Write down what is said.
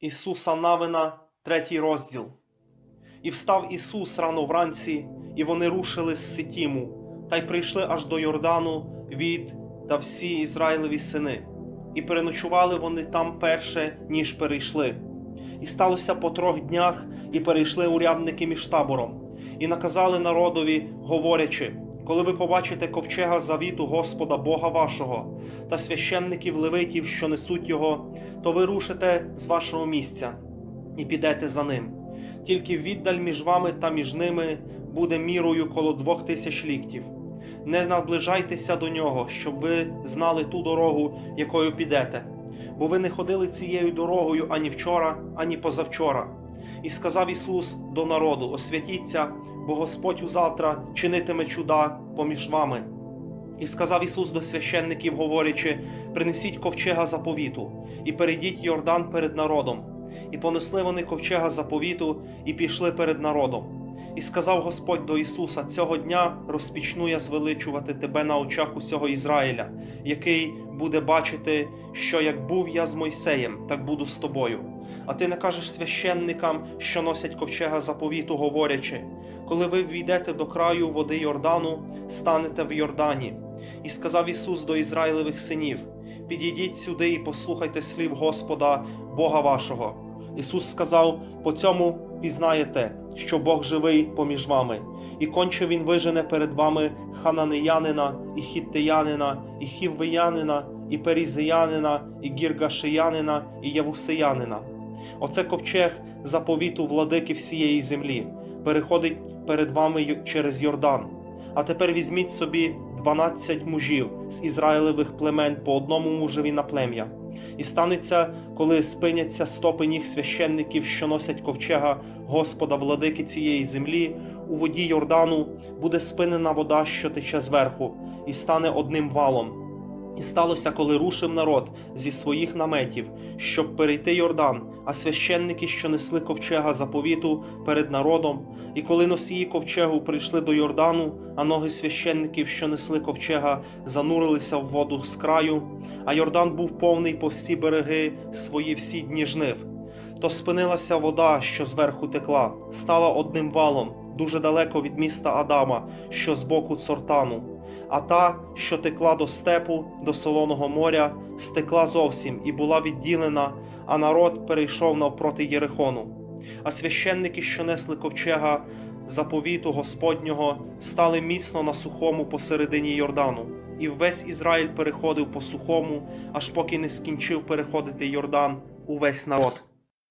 Ісуса Навина, третій розділ. І встав Ісус рано вранці, і вони рушили з Ситіму, та й прийшли аж до Йордану від та всі Ізраїлеві сини, і переночували вони там перше, ніж перейшли. І сталося по трьох днях, і перейшли урядники між табором, і наказали народові, говорячи: коли ви побачите ковчега завіту Господа Бога вашого та священників левитів, що несуть його, то ви рушите з вашого місця і підете за ним. Тільки віддаль між вами та між ними буде мірою коло двох тисяч ліктів. Не наближайтеся до нього, щоб ви знали ту дорогу, якою підете, бо ви не ходили цією дорогою ані вчора, ані позавчора. І сказав Ісус до народу: Освятіться, бо Господь узавтра чинитиме чуда поміж вами. І сказав Ісус до священників, говорячи: Принесіть ковчега заповіту, і перейдіть Йордан перед народом. І понесли вони ковчега заповіту, і пішли перед народом. І сказав Господь до Ісуса: Цього дня розпічну я звеличувати тебе на очах усього Ізраїля, який буде бачити, що як був я з Мойсеєм, так буду з тобою. А ти не кажеш священникам, що носять ковчега заповіту, говорячи: коли ви війдете до краю води Йордану, станете в Йордані. І сказав Ісус до Ізраїлевих синів: Підійдіть сюди і послухайте слів Господа, Бога вашого. Ісус сказав: По цьому пізнаєте, що Бог живий поміж вами, і конче Він вижене перед вами хананеянина, і хіттеянина, і хіввиянина, і перізеянина, і гіргашиянина, і явусеянина. Оце ковчег заповіту владики всієї землі, переходить перед вами через Йордан. А тепер візьміть собі дванадцять мужів з Ізраїлевих племен по одному мужеві на плем'я. І станеться, коли спиняться стопи ніг священників, що носять ковчега Господа владики цієї землі, у воді Йордану буде спинена вода, що тече зверху, і стане одним валом. І сталося, коли рушив народ зі своїх наметів, щоб перейти Йордан, а священники, що несли ковчега заповіту перед народом, і коли носії ковчегу прийшли до Йордану, а ноги священників, що несли ковчега, занурилися в воду з краю, а Йордан був повний по всі береги свої всі дні жнив. То спинилася вода, що зверху текла, стала одним валом, дуже далеко від міста Адама, що з боку Цортану. А та, що текла до степу, до солоного моря, стекла зовсім і була відділена, а народ перейшов навпроти Єрихону. А священники, що несли ковчега заповіту Господнього, стали міцно на сухому посередині Йордану. І весь Ізраїль переходив по сухому, аж поки не скінчив переходити Йордан увесь народ.